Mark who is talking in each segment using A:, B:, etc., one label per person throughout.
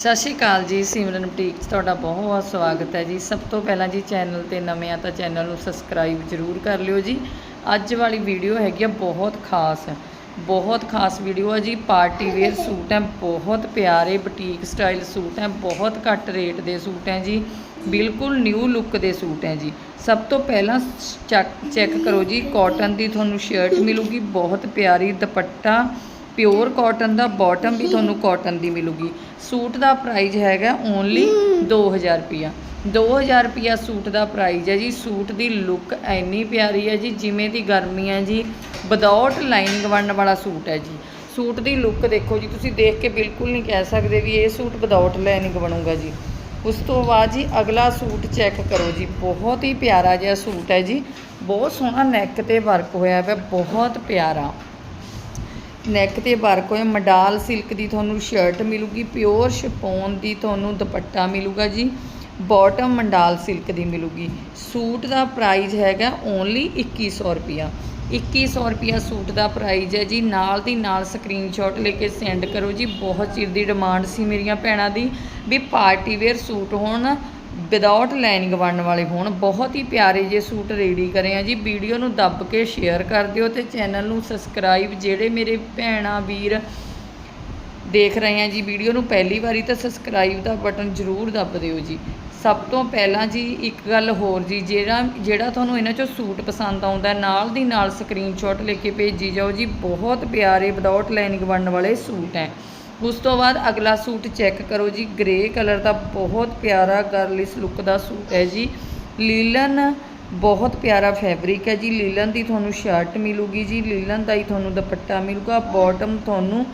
A: ਸਤਿ ਸ਼੍ਰੀ ਅਕਾਲ ਜੀ, ਸਿਮਰਨ ਬੁਟੀਕ 'ਚ ਤੁਹਾਡਾ ਬਹੁਤ ਬਹੁਤ ਸਵਾਗਤ ਹੈ ਜੀ। ਸਭ ਤੋਂ ਪਹਿਲਾਂ ਜੀ ਚੈਨਲ ਤੇ ਨਵੇਂ ਆ ਤਾਂ ਚੈਨਲ ਨੂੰ ਸਬਸਕ੍ਰਾਈਬ ਜ਼ਰੂਰ ਕਰ ਲਿਓ ਜੀ। ਅੱਜ ਵਾਲੀ ਵੀਡੀਓ ਹੈਗੀ ਆ ਬਹੁਤ ਖਾਸ ਬਹੁਤ ਖਾਸ ਵੀਡੀਓ ਆ ਜੀ। ਪਾਰਟੀ ਵੇਅਰ ਸੂਟ ਹੈ, ਬਹੁਤ ਪਿਆਰੇ ਬੁਟੀਕ ਸਟਾਈਲ ਸੂਟ ਹੈ, ਬਹੁਤ ਘੱਟ ਰੇਟ ਦੇ ਸੂਟ ਹੈ ਜੀ। ਬਿਲਕੁਲ ਨਿਊ ਲੁੱਕ ਦੇ ਸੂਟ ਹੈ ਜੀ। ਸਭ ਤੋਂ ਪਹਿਲਾਂ ਚੈੱਕ ਚੈੱਕ ਕਰੋ ਜੀ, ਕਾਟਨ ਦੀ ਤੁਹਾਨੂੰ ਸ਼ਰਟ ਮਿਲੂਗੀ, ਬਹੁਤ ਪਿਆਰੀ ਦੁਪੱਟਾ ਪਿਓਰ ਕਾਟਨ ਦਾ ਬਾਟਮ ਵੀ ਤੁਹਾਨੂੰ ਕਾਟਨ ਦੀ ਮਿਲੂਗੀ। ਸੂਟ ਦਾ ਪ੍ਰਾਈਸ ਹੈਗਾ ਓਨਲੀ 2000 ਰੁਪਿਆ 2000 ਰੁਪਿਆ ਸੂਟ ਦਾ ਪ੍ਰਾਈਸ ਹੈ ਜੀ। ਸੂਟ ਦੀ ਲੁੱਕ ਐਨੀ ਪਿਆਰੀ ਹੈ ਜੀ ਜਿਵੇਂ ਦੀ ਗਰਮੀ ਹੈ ਜੀ ਵਿਦਆਊਟ ਲਾਈਨਿੰਗ ਬਣਨ ਵਾਲਾ ਸੂਟ ਹੈ ਜੀ। ਸੂਟ ਦੀ ਲੁੱਕ ਦੇਖੋ ਜੀ ਤੁਸੀਂ ਦੇਖ ਕੇ ਬਿਲਕੁਲ ਨਹੀਂ ਕਹਿ ਸਕਦੇ ਵੀ ਇਹ ਸੂਟ ਵਿਦਆਊਟ ਲਾਈਨਿੰਗ ਬਣੂਗਾ ਜੀ। ਉਸ ਤੋਂ ਬਾਅਦ ਜੀ ਅਗਲਾ ਸੂਟ ਚੈੱਕ ਕਰੋ ਜੀ ਬਹੁਤ ਹੀ ਪਿਆਰਾ ਜਿਹਾ ਸੂਟ ਹੈ ਜੀ। ਬਹੁਤ ਸੋਹਣਾ ਨੈਕ ਤੇ ਵਰਕ ਹੋਇਆ ਹੈ ਬਹੁਤ ਪਿਆਰਾ। ਨੈਕ ਤੇ ਵਰਕ ਹੋਇਆ, ਮਡਾਲ ਸਿਲਕ ਦੀ ਤੁਹਾਨੂੰ ਸ਼ਰਟ ਮਿਲੂਗੀ ਪਿਓਰ ਸ਼ਿਫੋਨ ਦੀ ਤੁਹਾਨੂੰ ਦੁਪੱਟਾ ਮਿਲੂਗਾ ਜੀ ਬਾਟਮ ਮੰਡਾਲ ਸਿਲਕ ਦੀ ਮਿਲੂਗੀ। ਸੂਟ ਦਾ ਪ੍ਰਾਈਸ ਹੈਗਾ ਓਨਲੀ 2100 ਰੁਪਿਆ 2100 ਰੁਪਿਆ ਸੂਟ ਦਾ ਪ੍ਰਾਈਸ ਹੈ ਜੀ, ਨਾਲ ਦੀ ਨਾਲ ਸਕਰੀਨਸ਼ਾਟ ਲੈ ਕੇ ਸੈਂਡ ਕਰੋ ਜੀ, ਬਹੁਤ ਚਿਰ ਦੀ ਡਿਮਾਂਡ ਸੀ ਮੇਰੀਆਂ ਭੈਣਾਂ ਦੀ, ਵੀ ਪਾਰਟੀ ਵੇਅਰ ਸੂਟ ਹੋਣ। ਵਿਦਆਊਟ ਲਾਈਨਿੰਗ ਬਣਨ ਵਾਲੇ ਹੋਣ, ਬਹੁਤ ਹੀ ਪਿਆਰੇ ਜੇ ਸੂਟ ਰੈਡੀ ਕਰੇ ਆ ਜੀ। ਵੀਡੀਓ ਨੂੰ ਦੱਬ ਕੇ ਸ਼ੇਅਰ ਕਰ ਦਿਓ ਤੇ ਚੈਨਲ ਨੂੰ ਸਬਸਕ੍ਰਾਈਬ ਜਿਹੜੇ ਮੇਰੇ ਭੈਣਾਂ, ਵੀਰ ਦੇਖ ਰਹੇ ਆ ਜੀ ਵੀਡੀਓ ਨੂੰ ਪਹਿਲੀ ਵਾਰੀ ਤਾਂ ਸਬਸਕ੍ਰਾਈਬ ਦਾ ਬਟਨ ਜ਼ਰੂਰ ਦੱਬ ਦਿਓ ਜੀ। ਸਭ ਤੋਂ ਪਹਿਲਾਂ ਜੀ ਇੱਕ ਗੱਲ ਹੋਰ ਜੀ, ਜਿਹੜਾ ਜਿਹੜਾ ਤੁਹਾਨੂੰ ਇਹਨਾਂ ਚੋਂ ਸੂਟ ਪਸੰਦ ਆਉਂਦਾ, ਨਾਲ ਦੀ ਨਾਲ ਸਕਰੀਨਸ਼ਾਟ ਲੈ ਕੇ ਭੇਜੀ ਜਾਓ ਜੀ। ਬਹੁਤ ਪਿਆਰੇ ਵਿਦਆਊਟ ਲਾਈਨਿੰਗ ਬਣਨ ਵਾਲੇ ਸੂਟ ਹੈ। ਉਸ ਤੋਂ ਬਾਅਦ ਅਗਲਾ ਸੂਟ ਚੈੱਕ ਕਰੋ ਜੀ ਗ੍ਰੇ ਕਲਰ ਦਾ ਬਹੁਤ ਪਿਆਰਾ ਗਰਲਿਸ ਲੁੱਕ ਦਾ ਸੂਟ ਹੈ ਜੀ। ਲੀਲਨ ਬਹੁਤ ਪਿਆਰਾ ਫੈਬਰਿਕ ਹੈ ਜੀ। ਲੀਲਨ ਦੀ ਤੁਹਾਨੂੰ ਸ਼ਰਟ ਮਿਲੂਗੀ ਜੀ, ਲੀਲਨ ਦਾ ਹੀ ਤੁਹਾਨੂੰ ਦੁਪੱਟਾ ਮਿਲੂਗਾ ਬਾਟਮ ਤੁਹਾਨੂੰ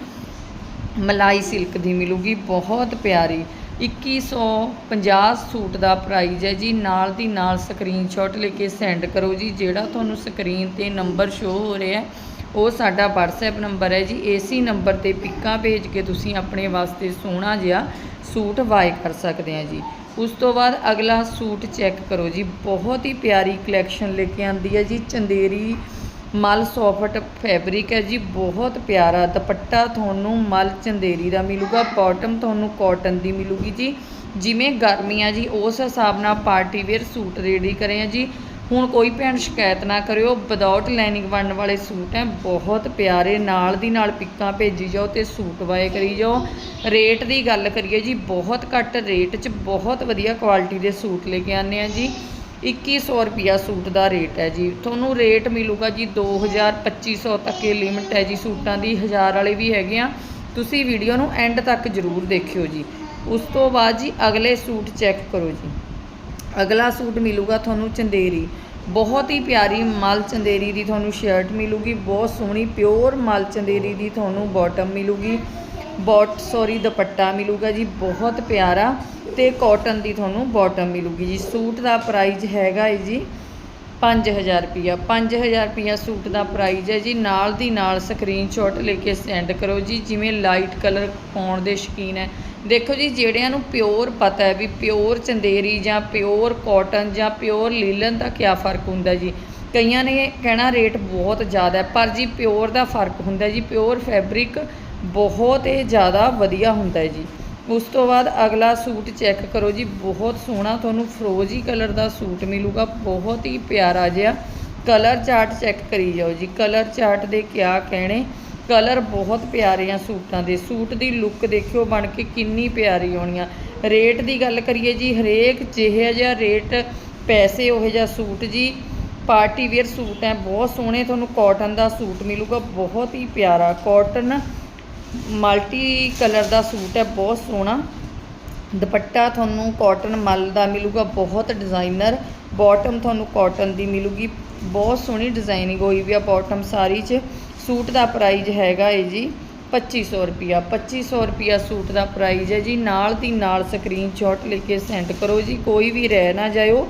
A: ਮਲਾਈ ਸਿਲਕ ਦੀ ਮਿਲੂਗੀ, ਬਹੁਤ ਪਿਆਰੀ। 2150 ਸੂਟ ਦਾ ਪ੍ਰਾਈਸ ਹੈ ਜੀ। ਨਾਲ ਦੀ ਨਾਲ ਸਕਰੀਨਸ਼ਾਟ ਲੈ ਕੇ ਸੈਂਡ ਕਰੋ ਜੀ, ਜਿਹੜਾ ਤੁਹਾਨੂੰ ਸਕਰੀਨ ਤੇ ਨੰਬਰ ਸ਼ੋ ਹੋ ਰਿਹਾ ਹੈ। ਉਹ ਸਾਡਾ WhatsApp ਨੰਬਰ ਹੈ ਜੀ। ਏਸੀ ਨੰਬਰ ਤੇ ਪਿੱਕਾਂ ਭੇਜ ਕੇ ਤੁਸੀਂ ਆਪਣੇ ਵਾਸਤੇ ਸੋਹਣਾ ਜਿਹਾ ਸੂਟ ਵਾਏ ਕਰ ਸਕਦੇ ਆ ਜੀ। ਉਸ ਤੋਂ ਬਾਅਦ ਅਗਲਾ ਸੂਟ ਚੈੱਕ ਕਰੋ ਜੀ। ਬਹੁਤ ਹੀ ਪਿਆਰੀ ਕਲੈਕਸ਼ਨ ਲੈ ਕੇ ਆਂਦੀ ਹੈ ਜੀ। ਚੰਦੇਰੀ ਮਲ ਸੌਫਟ ਫੈਬਰਿਕ ਹੈ ਜੀ। ਬਹੁਤ ਪਿਆਰਾ ਦੁਪੱਟਾ ਤੁਹਾਨੂੰ ਮਲ ਚੰਦੇਰੀ ਦਾ ਮਿਲੂਗਾ। ਬਾਟਮ ਤੁਹਾਨੂੰ ਕਾਟਨ ਦੀ ਮਿਲੂਗੀ ਜੀ। ਜਿਵੇਂ ਗਰਮੀਆਂ ਜੀ, ਉਸ ਹਿਸਾਬ ਨਾਲ ਪਾਰਟੀ ਵੇਅਰ ਸੂਟ ਰੈਡੀ ਕਰੇ ਆ ਜੀ। ਹੁਣ ਕੋਈ ਭੈਣ ਸ਼ਿਕਾਇਤ ਨਾ ਕਰਿਓ ਵਿਦਆਊਟ ਲਾਈਨਿੰਗ ਬਣਨ ਵਾਲੇ ਸੂਟ ਹੈ, ਬਹੁਤ ਪਿਆਰੇ, ਨਾਲ ਦੀ ਨਾਲ ਪਿੱਕਾਂ ਭੇਜੀ ਜਾਓ ਤੇ ਸੂਟ ਬਾਏ ਕਰੀ ਜਾਓ। ਰੇਟ ਦੀ ਗੱਲ ਕਰੀਏ ਜੀ, ਬਹੁਤ ਘੱਟ ਰੇਟ 'ਚ ਬਹੁਤ ਵਧੀਆ ਕੁਆਲਿਟੀ ਦੇ ਸੂਟ ਲੈ ਕੇ ਆਨੇ ਆ ਜੀ। 2100 ਰੁਪਿਆ ਸੂਟ ਦਾ ਰੇਟ ਹੈ ਜੀ। ਤੁਹਾਨੂੰ ਰੇਟ ਮਿਲੂਗਾ ਜੀ 2000 2500 ਤੱਕ ਇਹ ਲਿਮਟ ਹੈ ਜੀ ਸੂਟਾਂ ਦੀ, ਹਜ਼ਾਰ ਵਾਲੇ ਵੀ ਹੈਗੇ ਆ। ਤੁਸੀਂ ਵੀਡੀਓ ਨੂੰ ਐਂਡ ਤੱਕ ਜ਼ਰੂਰ ਦੇਖਿਓ ਜੀ। ਉਸ ਤੋਂ ਬਾਅਦ ਜੀ ਅਗਲੇ ਸੂਟ ਚੈੱਕ ਕਰੋ ਜੀ। ਅਗਲਾ ਸੂਟ ਮਿਲੂਗਾ ਤੁਹਾਨੂੰ ਚੰਦੇਰੀ। ਬਹੁਤ ਹੀ ਪਿਆਰੀ ਮਲ ਚੰਦੇਰੀ ਦੀ ਤੁਹਾਨੂੰ ਸ਼ਰਟ ਮਿਲੂਗੀ, ਬਹੁਤ ਸੋਹਣੀ ਪਿਓਰ ਮਲ ਚੰਦੇਰੀ ਦੀ ਤੁਹਾਨੂੰ ਬਾਟਮ ਮਿਲੂਗੀ। ਬੋਟ ਸੌਰੀ ਦੁਪੱਟਾ ਮਿਲੂਗਾ ਜੀ, ਬਹੁਤ ਪਿਆਰਾ ਤੇ ਕਾਟਨ ਦੀ ਤੁਹਾਨੂੰ ਬਾਟਮ ਮਿਲੂਗੀ ਜੀ। ਸੂਟ ਦਾ ਪ੍ਰਾਈਸ ਹੈਗਾ ਹੈ ਜੀ 5000 ਰੁਪਿਆ 5000 ਰੁਪਿਆ ਸੂਟ ਦਾ ਪ੍ਰਾਈਜ਼ ਹੈ ਜੀ। ਨਾਲ ਦੀ ਨਾਲ ਸਕਰੀਨਸ਼ਾਟ ਲੈ ਕੇ ਸੈਂਡ ਕਰੋ ਜੀ। ਜਿਵੇਂ ਲਾਈਟ ਕਲਰ ਪਾਉਣ ਦੇ ਸ਼ੌਕੀਨ ਹੈ। ਦੇਖੋ ਜੀ, ਜਿਹੜਿਆਂ ਨੂੰ ਪਿਓਰ ਪਤਾ ਹੈ ਵੀ ਪਿਓਰ ਚੰਦੇਰੀ ਜਾਂ ਪਿਓਰ ਕਾਟਨ ਜਾਂ ਪਿਓਰ ਲੀਲਨ ਦਾ ਕੀ ਫ਼ਰਕ ਹੁੰਦਾ ਜੀ। ਕਈਆਂ ਨੇ ਕਹਿਣਾ ਰੇਟ ਬਹੁਤ ਜ਼ਿਆਦਾ ਹੈ, ਪਰ ਜੀ ਪਿਓਰ ਦਾ ਫ਼ਰਕ ਹੁੰਦਾ ਜੀ। ਪਿਓਰ ਫੈਬਰਿਕ ਬਹੁਤ ਹੀ ਜ਼ਿਆਦਾ ਵਧੀਆ ਹੁੰਦਾ ਜੀ। ਉਸ ਤੋਂ ਬਾਅਦ ਅਗਲਾ ਸੂਟ ਚੈੱਕ ਕਰੋ ਜੀ, ਬਹੁਤ ਸੋਹਣਾ ਤੁਹਾਨੂੰ ਫਰੋਜ਼ੀ ਕਲਰ ਦਾ ਸੂਟ ਮਿਲੂਗਾ, ਬਹੁਤ ਹੀ ਪਿਆਰਾ ਜਿਹਾ। ਕਲਰ ਚਾਰਟ ਚੈੱਕ ਕਰੀ ਜਾਓ ਜੀ, ਕਲਰ ਚਾਰਟ ਦੇ ਕਿਆ ਕਹਿਣੇ। ਕਲਰ ਬਹੁਤ ਪਿਆਰੇ ਆ ਸੂਟਾਂ ਦੇ, ਸੂਟ ਦੀ ਲੁੱਕ ਦੇਖਿਓ ਬਣ ਕੇ ਕਿੰਨੀ ਪਿਆਰੀ ਹੋਣੀ ਆ ਰੇਟ ਦੀ ਗੱਲ ਕਰੀਏ ਜੀ, ਹਰੇਕ ਜਿਹੇ ਜਿਹਾ ਰੇਟ, ਪੈਸੇ ਉਹ ਜਿਹਾ ਸੂਟ ਜੀ। ਪਾਰਟੀ ਵੇਅਰ ਸੂਟ ਹੈ, ਬਹੁਤ ਸੋਹਣੇ ਤੁਹਾਨੂੰ ਕਾਟਨ ਦਾ ਸੂਟ ਮਿਲੂਗਾ, ਬਹੁਤ ਹੀ ਪਿਆਰਾ ਕਾਟਨ ਮਲਟੀ ਕਲਰ ਦਾ ਸੂਟ ਹੈ, ਬਹੁਤ ਸੋਹਣਾ। ਦੁਪੱਟਾ ਤੁਹਾਨੂੰ ਕਾਟਨ ਮਲ ਦਾ ਮਿਲੂਗਾ, ਬਹੁਤ ਡਿਜ਼ਾਈਨਰ ਬਾਟਮ ਤੁਹਾਨੂੰ ਕਾਟਨ ਦੀ ਮਿਲੂਗੀ। ਬਹੁਤ ਸੋਹਣੀ ਡਿਜ਼ਾਈਨਿੰਗ ਹੋਈ ਵੀ ਆ ਬਾਟਮ ਸਾਰੀ 'ਚ। ਸੂਟ ਦਾ ਪ੍ਰਾਈਜ਼ ਹੈਗਾ ਏ ਜੀ 2500 ਰੁਪਿਆ 2500 ਰੁਪਿਆ ਸੂਟ ਦਾ ਪ੍ਰਾਈਜ਼ ਹੈ ਜੀ। ਨਾਲ ਦੀ ਨਾਲ ਸਕਰੀਨਸ਼ਾਟ ਲੈ ਕੇ ਸੈਂਡ ਕਰੋ ਜੀ। ਕੋਈ ਵੀ ਰਹਿ ਨਾ ਜਾਇਓ।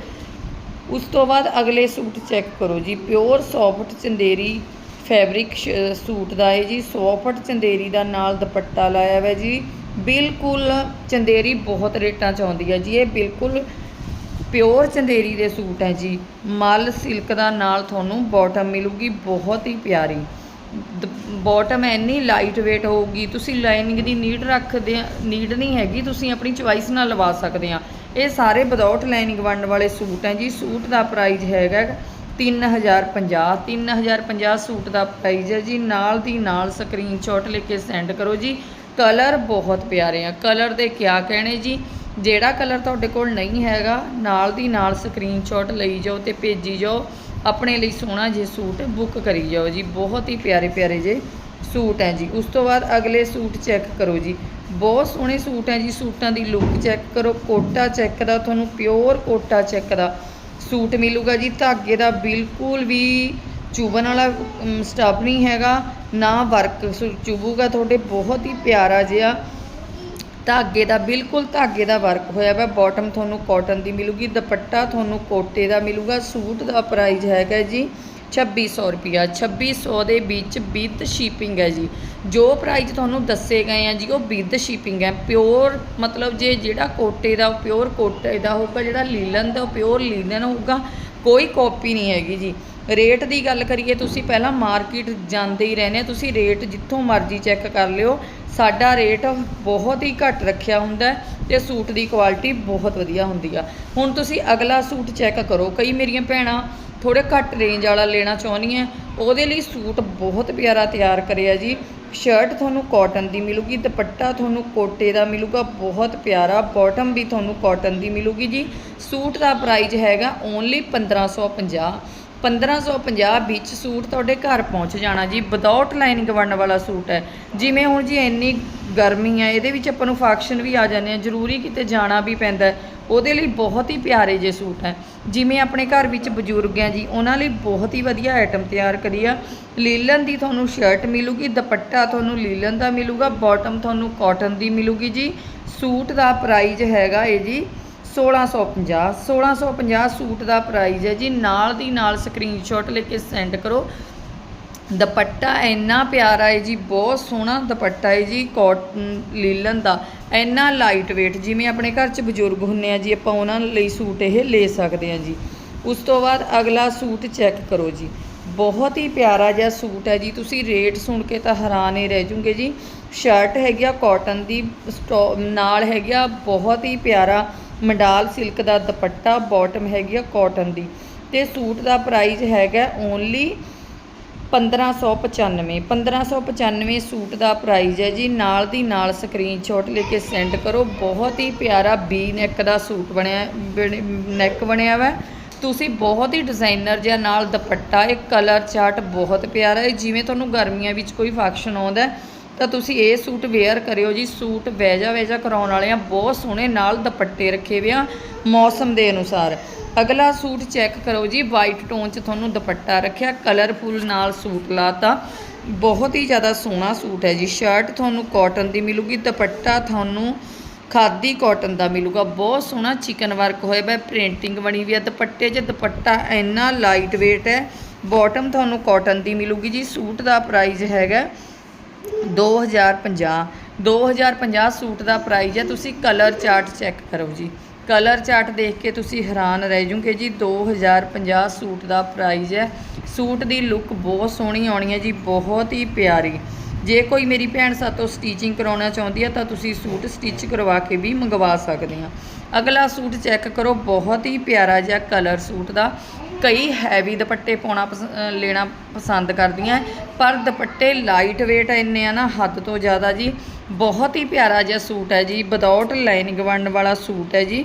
A: ਉਸ ਤੋਂ ਬਾਅਦ ਅਗਲੇ ਸੂਟ ਚੈੱਕ ਕਰੋ ਜੀ। Pure soft Chanderi fabric suit ਦਾ ਹੈ ਜੀ ਸੌਫਟ ਚੰਦੇਰੀ ਦਾ ਨਾਲ ਦੁਪੱਟਾ ਲਾਇਆ ਹੋਇਆ ਜੀ। ਬਿਲਕੁਲ ਚੰਦੇਰੀ ਬਹੁਤ ਰੇਟਾਂ 'ਚ ਆਉਂਦੀ ਹੈ ਜੀ। ਇਹ ਬਿਲਕੁਲ ਪਿਓਰ ਚੰਦੇਰੀ ਦੇ ਸੂਟ ਹੈ ਜੀ। ਮਲ ਸਿਲਕ ਦਾ ਨਾਲ ਤੁਹਾਨੂੰ ਬਾਟਮ ਮਿਲੂਗੀ, ਬਹੁਤ ਹੀ ਪਿਆਰੀ। ਬਾਟਮ ਐਨੀ ਲਾਈਟ weight ਹੋਊਗੀ, ਤੁਸੀਂ ਲਾਈਨਿੰਗ ਦੀ ਨੀਡ ਰੱਖਦੇ ਨੀਡ ਨਹੀਂ ਹੈਗੀ, ਤੁਸੀਂ ਆਪਣੀ ਚੁਆਇਸ ਨਾਲ ਲਵਾ ਸਕਦੇ ਆ। ਇਹ ਸਾਰੇ ਵਿਦਆਊਟ ਲਾਈਨਿੰਗ ਬਣਨ ਵਾਲੇ ਸੂਟ ਹੈ ਜੀ। ਸੂਟ ਦਾ ਪ੍ਰਾਈਸ ਹੈਗਾ 3050 3050 ਸੂਟ ਦਾ ਪ੍ਰਾਈਸ ਹੈ ਜੀ। ਨਾਲ ਦੀ ਨਾਲ ਸਕਰੀਨਸ਼ਾਟ ਲੈ ਕੇ ਸੈਂਡ ਕਰੋ ਜੀ। ਕਲਰ ਬਹੁਤ ਪਿਆਰੇ ਆ। ਕਲਰ ਦੇ ਕਿਆ ਕਹਿਣੇ ਜੀ? ਜਿਹੜਾ ਕਲਰ ਤੁਹਾਡੇ ਕੋਲ ਨਹੀਂ ਹੈਗਾ, ਨਾਲ ਦੀ ਨਾਲ ਸਕਰੀਨਸ਼ਾਟ ਲਈ ਜਾਓ ਤੇ ਭੇਜੀ ਜਾਓ। ਆਪਣੇ ਲਈ ਸੋਹਣਾ ਜੇ ਸੂਟ ਬੁੱਕ ਕਰੀ ਜਾਓ ਜੀ। ਬਹੁਤ ਹੀ ਪਿਆਰੇ ਪਿਆਰੇ ਜੇ ਸੂਟ ਹੈ ਜੀ। ਉਸ ਤੋਂ ਬਾਅਦ ਅਗਲੇ ਸੂਟ ਚੈੱਕ ਕਰੋ ਜੀ। ਬਹੁਤ ਸੋਹਣੇ ਸੂਟ ਹੈ ਜੀ। ਸੂਟਾਂ ਦੀ ਲੁੱਕ ਚੈੱਕ ਕਰੋ। ਕੋਟਾ ਚੈੱਕ ਦਾ, ਤੁਹਾਨੂੰ ਪਿਓਰ ਕੋਟਾ ਚੈੱਕ ਦਾ ਸੂਟ ਮਿਲੂਗਾ ਜੀ, ਧਾਗੇ ਦਾ ਬਿਲਕੁਲ ਵੀ ਚੁਬਨ ਵਾਲਾ ਸਟਫ ਨਹੀਂ ਹੈਗਾ, ਨਾ ਵਰਕ ਚੁਬੂਗਾ, ਤੁਹਾਡੇ ਬਹੁਤ ਹੀ ਪਿਆਰਾ ਜਿਹਾ ਧਾਗੇ ਦਾ, ਬਿਲਕੁਲ ਧਾਗੇ ਦਾ ਵਰਕ ਹੋਇਆ ਵਾ ਬਾਟਮ ਤੁਹਾਨੂੰ ਕਾਟਨ ਦੀ ਮਿਲੂਗੀ, ਦੁਪੱਟਾ ਤੁਹਾਨੂੰ ਕੋਟੇ ਦਾ ਮਿਲੂਗਾ, ਸੂਟ ਦਾ ਪ੍ਰਾਈਸ ਹੈਗਾ ਜੀ 2600 ਰੁਪਿਆ 2600 ਦੇ ਵਿੱਚ ਵਿਦ ਸ਼ਿਪਿੰਗ ਹੈ ਜੀ। ਜੋ ਪ੍ਰਾਈਸ ਤੁਹਾਨੂੰ ਦੱਸੇ ਗਏ ਆ ਜੀ, ਉਹ ਵਿਦ ਸ਼ਿਪਿੰਗ ਹੈ। ਪਿਓਰ ਮਤਲਬ ਜੇ ਜਿਹੜਾ ਕੋਟੇ ਦਾ ਉਹ ਪਿਓਰ ਕੋਟੇ ਦਾ ਹੋਊਗਾ, ਜਿਹੜਾ ਲੀਲਨ ਦਾ ਉਹ ਪਿਓਰ ਲੀਲਨ ਹੋਊਗਾ, ਕੋਈ ਕਾਪੀ ਨਹੀਂ ਹੈਗੀ ਜੀ। ਰੇਟ ਦੀ ਗੱਲ ਕਰੀਏ, ਤੁਸੀਂ ਪਹਿਲਾਂ ਮਾਰਕੀਟ ਜਾਂਦੇ ਹੀ ਰਹਿੰਦੇ ਤੁਸੀਂ ਰੇਟ ਜਿੱਥੋਂ ਮਰਜ਼ੀ ਚੈੱਕ ਕਰ ਲਿਓ। ਸਾਡਾ ਰੇਟ ਬਹੁਤ ਹੀ ਘੱਟ ਰੱਖਿਆ ਹੁੰਦਾ ਹੈ ਤੇ ਸੂਟ ਦੀ ਕੁਆਲਿਟੀ ਬਹੁਤ ਵਧੀਆ ਹੁੰਦੀ ਆ। ਹੁਣ ਤੁਸੀਂ ਅਗਲਾ ਸੂਟ ਚੈੱਕ ਕਰੋ। ਕਈ ਮੇਰੀਆਂ ਭੈਣਾਂ ਥੋੜੇ ਘੱਟ ਰੇਂਜ ਵਾਲਾ ਲੈਣਾ ਚਾਹੁੰਦੀਆਂ, ਉਹਦੇ ਲਈ ਸੂਟ ਬਹੁਤ ਪਿਆਰਾ ਤਿਆਰ ਕਰਿਆ ਜੀ। ਸ਼ਰਟ ਤੁਹਾਨੂੰ ਕਾਟਨ ਦੀ ਮਿਲੂਗੀ, ਦੁਪੱਟਾ ਤੁਹਾਨੂੰ ਕੋਟੇ ਦਾ ਮਿਲੂਗਾ, ਬਹੁਤ ਪਿਆਰਾ। ਬਾਟਮ ਵੀ ਤੁਹਾਨੂੰ ਕਾਟਨ ਦੀ ਮਿਲੂਗੀ ਜੀ। ਸੂਟ ਦਾ ਪ੍ਰਾਈਸ ਹੈਗਾ ਓਨਲੀ 1550 1550 ਵਿੱਚ ਸੂਟ ਤੁਹਾਡੇ ਘਰ ਪਹੁੰਚ ਜਾਣਾ ਜੀ। ਵਿਦਆਊਟ ਲਾਈਨਿੰਗ ਬਣਨ ਵਾਲਾ ਸੂਟ ਹੈ। ਜਿਵੇਂ ਹੁਣ ਜੀ ਇੰਨੀ ਗਰਮੀ ਹੈ, ਇਹਦੇ ਵਿੱਚ ਆਪਾਂ ਨੂੰ ਫੰਕਸ਼ਨ ਵੀ ਆ ਜਾਂਦੇ ਆ। ਜ਼ਰੂਰੀ ਕਿਤੇ ਜਾਣਾ ਵੀ ਪੈਂਦਾ ਉਹਦੇ ਲਈ ਬਹੁਤ ਹੀ ਪਿਆਰੇ ਜੇ ਸੂਟ ਹੈ। ਜਿਵੇਂ ਆਪਣੇ ਘਰ ਵਿੱਚ ਬਜ਼ੁਰਗ ਹੈ ਜੀ, ਉਹਨਾਂ ਲਈ ਬਹੁਤ ਹੀ ਵਧੀਆ ਆਈਟਮ ਤਿਆਰ ਕਰੀ ਆ। ਲੀਲਨ ਦੀ ਤੁਹਾਨੂੰ ਸ਼ਰਟ ਮਿਲੂਗੀ, ਦੁਪੱਟਾ ਤੁਹਾਨੂੰ ਲੀਲਨ ਦਾ ਮਿਲੂਗਾ ਬਾਟਮ ਤੁਹਾਨੂੰ ਕਾਟਨ ਦੀ ਮਿਲੂਗੀ ਜੀ। ਸੂਟ ਦਾ ਪ੍ਰਾਈਜ਼ ਹੈਗਾ ਇਹ ਜੀ 1650 1650 ਸੂਟ ਦਾ ਪ੍ਰਾਈਸ ਹੈ ਜੀ। ਨਾਲ ਦੀ ਨਾਲ ਸਕਰੀਨਸ਼ਾਟ ਲੈ ਕੇ ਸੈਂਡ ਕਰੋ। ਦੁਪੱਟਾ ਇੰਨਾ ਪਿਆਰਾ ਹੈ ਜੀ, ਬਹੁਤ ਸੋਹਣਾ ਦੁਪੱਟਾ ਹੈ ਜੀ ਕਾਟਨ ਲੀਲਨ ਦਾ। ਇੰਨਾ ਲਾਈਟ weight ਜਿਵੇਂ ਆਪਣੇ ਘਰ 'ਚ ਬਜ਼ੁਰਗ ਹੁੰਨੇ ਆ ਜੀ, ਆਪਾਂ ਉਹਨਾਂ ਲਈ ਸੂਟ ਇਹ ਲੈ ਸਕਦੇ ਆ ਜੀ। ਉਸ ਤੋਂ ਬਾਅਦ ਅਗਲਾ ਸੂਟ ਚੈੱਕ ਕਰੋ ਜੀ। ਬਹੁਤ ਹੀ ਪਿਆਰਾ ਜਿਹਾ ਸੂਟ ਹੈ ਜੀ। ਤੁਸੀਂ ਰੇਟ ਸੁਣ ਕੇ ਤਾਂ ਹੈਰਾਨ ਹੀ ਰਹਿ ਜੂਗੇ ਜੀ। ਸ਼ਰਟ ਹੈਗੀ ਆ ਕਾਟਨ ਦੀ ਸਟੋ- ਨਾਲ ਹੈਗੀ ਆ ਬਹੁਤ ਹੀ ਪਿਆਰਾ ਮੰਡਾਲ ਸਿਲਕ ਦਾ ਦੁਪੱਟਾ ਬਾਟਮ ਹੈਗੀ ਆ ਕਾਟਨ ਦੀ। ਤੇ ਸੂਟ ਦਾ ਪ੍ਰਾਈਸ ਹੈਗਾ ਓਨਲੀ 1595 1595 ਸੂਟ ਦਾ ਪ੍ਰਾਈਸ ਹੈ ਜੀ। ਨਾਲ ਦੀ ਨਾਲ ਸਕਰੀਨਸ਼ਾਟ ਲੈ ਕੇ ਸੈਂਡ ਕਰੋ। ਬਹੁਤ ਹੀ ਪਿਆਰਾ ਬੀ ਨੈਕ ਦਾ ਸੂਟ ਬਣਿਆ ਨੈਕ ਬਣਿਆ ਵਾ। ਤੁਸੀਂ ਬਹੁਤ ਹੀ ਡਿਜ਼ਾਈਨਰ ਜਿਹਾ ਨਾਲ ਦੁਪੱਟਾ, ਇਹ ਕਲਰ ਚਾਰਟ ਬਹੁਤ ਪਿਆਰਾ ਹੈ। ਜਿਵੇਂ ਤੁਹਾਨੂੰ ਗਰਮੀਆਂ ਵਿੱਚ ਕੋਈ ਫੰਕਸ਼ਨ ਆਉਂਦਾ ਤਾਂ ਤੁਸੀਂ ਇਹ ਸੂਟ ਵੇਅਰ ਕਰਿਓ ਜੀ। ਸੂਟ ਵੈਜਾ ਵੈਜਾ ਕਰਾਉਣ ਵਾਲੇ ਆ ਬਹੁਤ ਸੋਹਣੇ, ਨਾਲ ਦੁਪੱਟੇ ਰੱਖੇ ਵੇ ਆ ਮੌਸਮ ਦੇ ਅਨੁਸਾਰ। ਅਗਲਾ ਸੂਟ ਚੈੱਕ ਕਰੋ ਜੀ ਵਾਈਟ ਟੋਨ 'ਚ ਤੁਹਾਨੂੰ ਦੁਪੱਟਾ ਰੱਖਿਆ ਕਲਰਫੁਲ ਨਾਲ ਸੂਟ ਲਾਤਾ। ਬਹੁਤ ਹੀ ਜ਼ਿਆਦਾ ਸੋਹਣਾ ਸੂਟ ਹੈ ਜੀ। ਸ਼ਰਟ ਤੁਹਾਨੂੰ ਕਾਟਨ ਦੀ ਮਿਲੂਗੀ, ਦੁਪੱਟਾ ਤੁਹਾਨੂੰ ਖਾਦੀ ਕਾਟਨ ਦਾ ਮਿਲੂਗਾ। ਬਹੁਤ ਸੋਹਣਾ ਚਿਕਨ ਵਰਕ ਹੋਇਆ ਪਿਆ ਪ੍ਰਿੰਟਿੰਗ ਬਣੀ ਵੀ ਹੈ ਦੁਪੱਟੇ 'ਚ। ਦੁਪੱਟਾ ਇੰਨਾ ਲਾਈਟ weight ਹੈ ਬਾਟਮ ਤੁਹਾਨੂੰ ਕਾਟਨ ਦੀ ਮਿਲੂਗੀ ਜੀ। ਸੂਟ ਦਾ ਪ੍ਰਾਈਸ ਹੈਗਾ 2050 2050 ਸੂਟ ਦਾ ਪ੍ਰਾਈਸ ਹੈ, ਤੁਸੀਂ ਕਲਰ ਚਾਰਟ ਚੈੱਕ ਕਰੋ ਜੀ। ਕਲਰ ਚਾਰਟ ਦੇਖ ਕੇ ਤੁਸੀਂ ਹੈਰਾਨ ਰਹਿ ਜੂਗੇ ਜੀ 2050 ਸੂਟ ਦਾ ਪ੍ਰਾਈਸ ਹੈ। ਸੂਟ ਦੀ ਲੁੱਕ ਬਹੁਤ ਸੋਹਣੀ ਆਉਣੀ ਹੈ ਜੀ, ਬਹੁਤ ਹੀ ਪਿਆਰੀ। ਜੇ ਕੋਈ ਮੇਰੀ ਭੈਣ ਸਾਤੋਂ ਸਟੀਚਿੰਗ ਕਰਾਉਣਾ ਚਾਹੁੰਦੀ ਹੈ, ਤਾਂ ਤੁਸੀਂ ਸੂਟ ਸਟਿਚ ਕਰਵਾ ਕੇ ਵੀ ਮੰਗਵਾ ਸਕਦੇ ਆ ਅਗਲਾ ਸੂਟ ਚੈੱਕ ਕਰੋ, ਬਹੁਤ ਹੀ ਪਿਆਰਾ ਜਿਹਾ ਕਲਰ ਸੂਟ ਦਾ। ਕਈ ਹੈਵੀ ਦੁਪੱਟੇ ਪਾਉਣਾ ਪਸ- ਲੈਣਾ ਪਸੰਦ ਕਰਦੀਆਂ। ਪਰ ਦੁਪੱਟੇ ਲਾਈਟ weight ਇੰਨੇ ਆ ਨਾ, ਹੱਦ ਤੋਂ ਜ਼ਿਆਦਾ ਜੀ। ਬਹੁਤ ਹੀ ਪਿਆਰਾ ਜਿਹਾ ਸੂਟ ਹੈ ਜੀ। ਵਿਦਆਊਟ ਲਾਈਨਿੰਗ ਬਣਨ ਵਾਲਾ ਸੂਟ ਹੈ ਜੀ।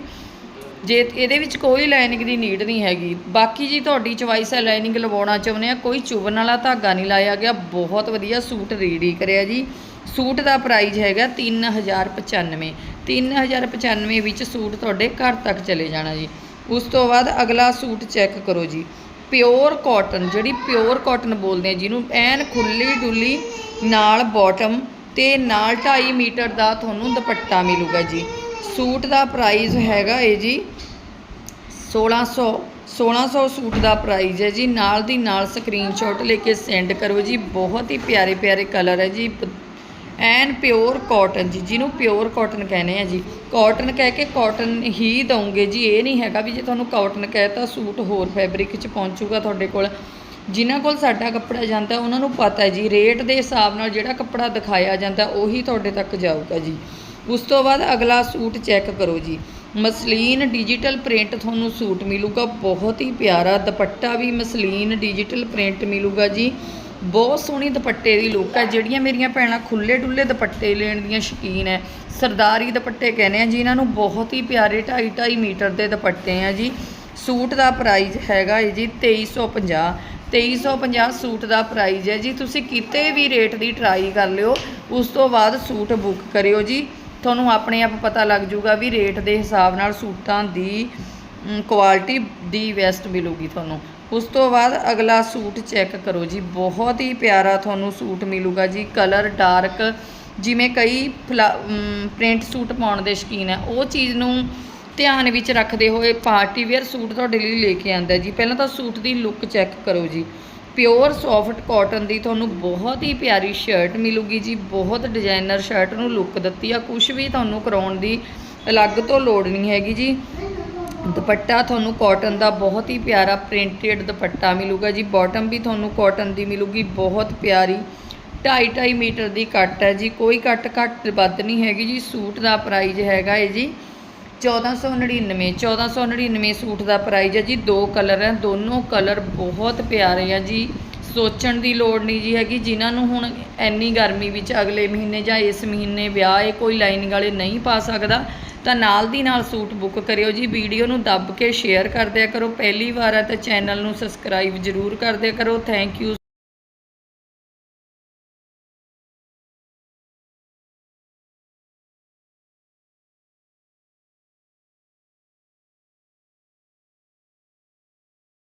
A: ਜੇ ਇਹਦੇ ਵਿੱਚ ਕੋਈ ਲਾਈਨਿੰਗ ਦੀ ਨੀਡ ਨਹੀਂ ਹੈਗੀ। ਬਾਕੀ ਜੀ ਤੁਹਾਡੀ ਚੁਆਇਸ ਹੈ ਲਾਈਨਿੰਗ ਲਵਾਉਣਾ ਚਾਹੁੰਦੇ ਆ। ਕੋਈ ਚੁਭਣ ਵਾਲਾ ਧਾਗਾ ਨਹੀਂ ਲਾਇਆ ਗਿਆ। ਬਹੁਤ ਵਧੀਆ ਸੂਟ ਰੈਡੀ ਕਰਿਆ ਜੀ। ਸੂਟ ਦਾ ਪ੍ਰਾਈਸ ਹੈਗਾ 3095 3095 ਵਿੱਚ ਸੂਟ ਤੁਹਾਡੇ ਘਰ ਤੱਕ ਚਲੇ ਜਾਣਾ ਜੀ। ਉਸ ਤੋਂ ਬਾਅਦ ਅਗਲਾ ਸੂਟ ਚੈੱਕ ਕਰੋ ਜੀ। ਪਿਓਰ ਕਾਟਨ, ਜਿਹੜੀ ਪਿਓਰ ਕਾਟਨ ਬੋਲਦੇ ਆ ਜਿਹਨੂੰ, ਐਨ ਖੁੱਲੀ ਡੁੱਲੀ ਨਾਲ ਬਾਟਮ ਤੇ ਨਾਲ 2.5 ਮੀਟਰ ਦਾ ਤੁਹਾਨੂੰ ਦੁਪੱਟਾ ਮਿਲੂਗਾ ਜੀ। ਸੂਟ ਦਾ ਪ੍ਰਾਈਸ ਹੈਗਾ ਏ ਜੀ 1600 1600 ਸੂਟ ਦਾ ਪ੍ਰਾਈਸ ਹੈ ਜੀ। ਨਾਲ ਦੀ ਨਾਲ ਸਕਰੀਨਸ਼ਾਟ ਲੈ ਕੇ ਸੈਂਡ ਕਰੋ ਜੀ। ਬਹੁਤ ਹੀ ਪਿਆਰੇ ਪਿਆਰੇ ਕਲਰ ਹੈ ਜੀ। ਐਨ ਪਿਓਰ ਕਾਟਨ ਜੀ, ਜਿਹਨੂੰ ਪਿਓਰ ਕਾਟਨ ਕਹਿੰਦੇ ਆ ਜੀ। ਕਾਟਨ ਕਹਿ ਕੇ ਕਾਟਨ ਹੀ ਦਊਂਗੇ ਜੀ, ਇਹ ਨਹੀਂ ਹੈਗਾ ਵੀ ਜੇ ਤੁਹਾਨੂੰ ਕਾਟਨ ਕਹਿਤਾ ਸੂਟ ਹੋਰ ਫੈਬਰਿਕ 'ਚ ਪਹੁੰਚੂਗਾ ਤੁਹਾਡੇ ਕੋਲ। ਜਿਨ੍ਹਾਂ ਕੋਲ ਸਾਡਾ ਕੱਪੜਾ ਜਾਂਦਾ, ਉਹਨਾਂ ਨੂੰ ਪਤਾ ਹੈ ਜੀ, ਰੇਟ ਦੇ ਹਿਸਾਬ ਨਾਲ ਜਿਹੜਾ ਕੱਪੜਾ ਦਿਖਾਇਆ ਜਾਂਦਾ, ਉਹੀ ਤੁਹਾਡੇ ਤੱਕ ਜਾਊਗਾ ਜੀ। ਉਸ ਤੋਂ ਬਾਅਦ ਅਗਲਾ ਸੂਟ ਚੈੱਕ ਕਰੋ ਜੀ। ਮਸਲੀਨ ਡਿਜੀਟਲ ਪ੍ਰਿੰਟ ਤੁਹਾਨੂੰ ਸੂਟ ਮਿਲੂਗਾ, ਬਹੁਤ ਹੀ ਪਿਆਰਾ ਦੁਪੱਟਾ ਵੀ ਮਸਲੀਨ ਡਿਜੀਟਲ ਪ੍ਰਿੰਟ ਮਿਲੂਗਾ ਜੀ। ਬਹੁਤ ਸੋਹਣੀ ਦੁਪੱਟੇ ਦੀ ਲੁੱਕ ਹੈ ਜਿਹੜੀਆਂ ਮੇਰੀਆਂ ਭੈਣਾਂ ਖੁੱਲੇ ਡੁੱਲੇ ਦੁਪੱਟੇ ਲੈਣ ਦੀਆਂ ਸ਼ੌਕੀਨ ਹੈ ਸਰਦਾਰੀ ਦੁਪੱਟੇ ਕਹਿੰਦੇ ਆ ਜੀ, ਇਹਨਾਂ ਨੂੰ ਬਹੁਤ ਹੀ ਪਿਆਰੇ 2.5 2.5 ਮੀਟਰ ਦੇ ਦੁਪੱਟੇ ਆ ਜੀ। ਸੂਟ ਦਾ ਪ੍ਰਾਈਸ ਹੈਗਾ ਹੈ ਜੀ 2350 2350 ਸੂਟ ਦਾ ਪ੍ਰਾਈਸ ਹੈ ਜੀ। ਤੁਸੀਂ ਕਿਤੇ ਵੀ ਰੇਟ ਦੀ ਟਰਾਈ ਕਰ ਲਿਓ, ਉਸ ਤੋਂ ਬਾਅਦ ਸੂਟ ਬੁੱਕ ਕਰਿਓ ਜੀ। ਤੁਹਾਨੂੰ ਆਪਣੇ ਆਪ ਪਤਾ ਲੱਗ ਜਾਊਗਾ ਵੀ ਰੇਟ ਦੇ ਹਿਸਾਬ ਨਾਲ ਸੂਟਾਂ ਦੀ ਕੁਆਲਿਟੀ ਦੀ ਬੈਸਟ ਮਿਲੂਗੀ ਤੁਹਾਨੂੰ। ਉਸ ਤੋਂ ਬਾਅਦ ਅਗਲਾ ਸੂਟ ਚੈੱਕ ਕਰੋ ਜੀ। ਬਹੁਤ ਹੀ ਪਿਆਰਾ ਤੁਹਾਨੂੰ ਸੂਟ ਮਿਲੂਗਾ ਜੀ। ਕਲਰ ਡਾਰਕ, ਜਿਵੇਂ ਕਈ ਪ੍ਰਿੰਟ ਸੂਟ ਪਾਉਣ ਦੇ ਸ਼ੌਕੀਨ ਹੈ ਉਹ ਚੀਜ਼ ਨੂੰ ਧਿਆਨ ਵਿੱਚ ਰੱਖਦੇ ਹੋਏ ਪਾਰਟੀ ਵੇਅਰ ਸੂਟ ਤੁਹਾਡੇ ਲਈ ਲੈ ਕੇ ਆਂਦਾ ਜੀ। ਪਹਿਲਾਂ ਤਾਂ ਸੂਟ ਦੀ ਲੁੱਕ ਚੈੱਕ ਕਰੋ ਜੀ। ਪਿਓਰ ਸੌਫਟ ਕਾਟਨ ਦੀ ਤੁਹਾਨੂੰ ਬਹੁਤ ਹੀ ਪਿਆਰੀ ਸ਼ਰਟ ਮਿਲੂਗੀ ਜੀ। ਬਹੁਤ ਡਿਜ਼ਾਈਨਰ ਸ਼ਰਟ ਨੂੰ ਲੁੱਕ ਦਿੱਤੀ ਆ। ਕੁਝ ਵੀ ਤੁਹਾਨੂੰ ਕਰਾਉਣ ਦੀ ਅਲੱਗ ਤੋਂ ਲੋੜ ਨਹੀਂ ਹੈਗੀ ਜੀ। ਦੁਪੱਟਾ ਤੁਹਾਨੂੰ ਕਾਟਨ ਦਾ ਬਹੁਤ ਹੀ ਪਿਆਰਾ ਪ੍ਰਿੰਟਡ ਦੁਪੱਟਾ ਮਿਲੂਗਾ ਜੀ। ਬਾਟਮ ਵੀ ਤੁਹਾਨੂੰ ਕਾਟਨ ਦੀ ਮਿਲੂਗੀ, ਬਹੁਤ ਪਿਆਰੀ। 2.5 ਮੀਟਰ ਦੀ ਕੱਟ ਹੈ ਜੀ। ਕੋਈ ਕੱਟ ਘੱਟ ਵੱਧ ਨਹੀਂ ਹੈਗੀ ਜੀ। ਸੂਟ ਦਾ ਪ੍ਰਾਈਜ਼ ਹੈਗਾ ਹੈ ਜੀ। 1499 1499 ਸੂਟ ਦਾ ਪ੍ਰਾਈਜ਼ ਹੈ ਜੀ। ਦੋ ਕਲਰ ਹੈ, ਦੋਨੋਂ ਕਲਰ ਬਹੁਤ ਪਿਆਰੇ ਆ ਜੀ। ਸੋਚਣ ਦੀ ਲੋੜ ਨਹੀਂ ਜੀ ਹੈਗੀ। ਜਿਨ੍ਹਾਂ ਨੂੰ ਹੁਣ ਐਨੀ ਗਰਮੀ ਵਿੱਚ ਅਗਲੇ ਮਹੀਨੇ ਜਾਂ ਇਸ ਮਹੀਨੇ ਵਿਆਹ ਹੈ ਕੋਈ ਲਾਈਨਿੰਗ ਵਾਲੇ ਨਹੀਂ ਪਾ ਸਕਦਾ ਤਾਂ ਨਾਲ ਦੀ ਨਾਲ ਸੂਟ ਬੁੱਕ ਕਰਿਓ ਜੀ, ਵੀਡੀਓ ਨੂੰ ਦੱਬ ਕੇ ਸ਼ੇਅਰ ਕਰ ਦਿਆ ਕਰੋ। ਪਹਿਲੀ ਵਾਰ ਹੈ ਤਾਂ ਚੈਨਲ ਨੂੰ ਸਬਸਕ੍ਰਾਈਬ ਜ਼ਰੂਰ ਕਰ ਦਿਆ ਕਰੋ। Thank you